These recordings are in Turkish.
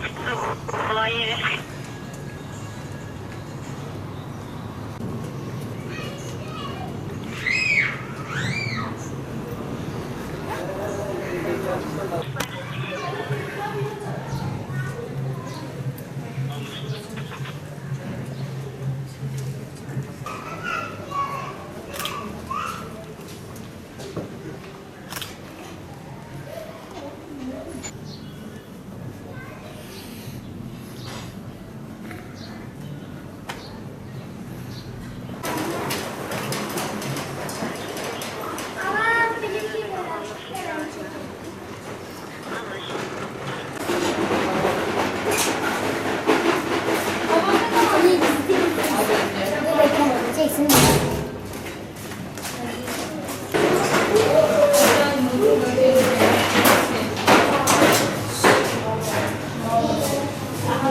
Oh, yes.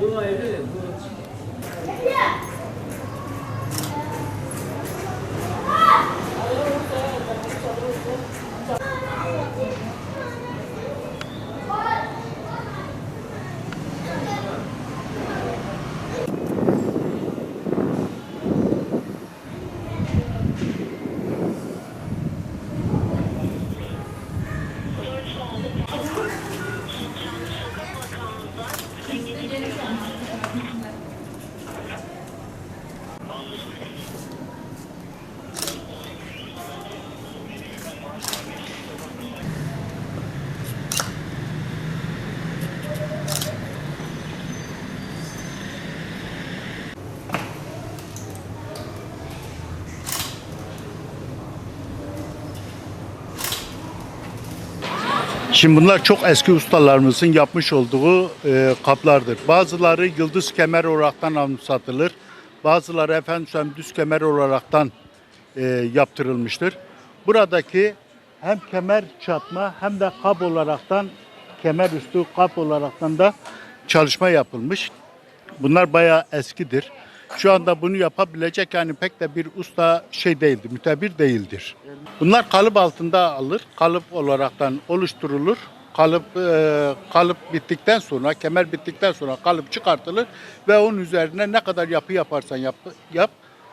Bunu evde de bu Şimdi bunlar çok eski ustalarımızın yapmış olduğu e, kaplardır. Bazıları yıldız kemer olaraktan anımsatılır. Bazıları efendim düz kemer olaraktan e, yaptırılmıştır. Buradaki hem kemer çatma hem de kap olaraktan kemer üstü kap olaraktan da çalışma yapılmış. Bunlar bayağı eskidir. Şu anda bunu yapabilecek yani pek de bir usta şey değildir, mütebir değildir. Bunlar kalıp altında alır, kalıp olaraktan oluşturulur. Kalıp e, kalıp bittikten sonra, kemer bittikten sonra kalıp çıkartılır ve onun üzerine ne kadar yapı yaparsan yap, yap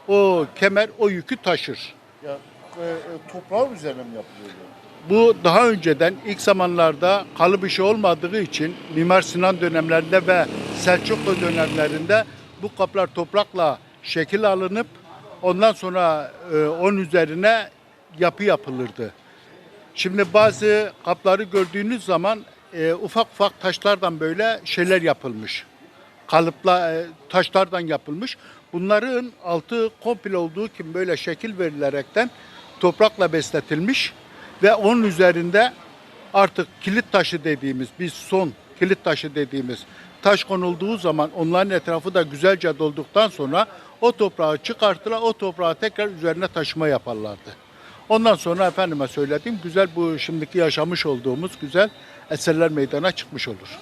o kemer o yükü taşır. Ya e, e, toprağın üzerine mi yapılıyor? yani? Bu daha önceden ilk zamanlarda kalıp işi olmadığı için Mimar Sinan dönemlerinde ve Selçuklu dönemlerinde bu kaplar toprakla şekil alınıp ondan sonra e, onun üzerine yapı yapılırdı. Şimdi bazı kapları gördüğünüz zaman e, ufak ufak taşlardan böyle şeyler yapılmış. Kalıpla e, taşlardan yapılmış. Bunların altı komple olduğu için böyle şekil verilerekten toprakla besletilmiş ve onun üzerinde artık kilit taşı dediğimiz biz son kilit taşı dediğimiz taş konulduğu zaman onların etrafı da güzelce dolduktan sonra o toprağı çıkartırlar o toprağı tekrar üzerine taşıma yaparlardı. Ondan sonra efendime söylediğim güzel bu şimdiki yaşamış olduğumuz güzel eserler meydana çıkmış olur.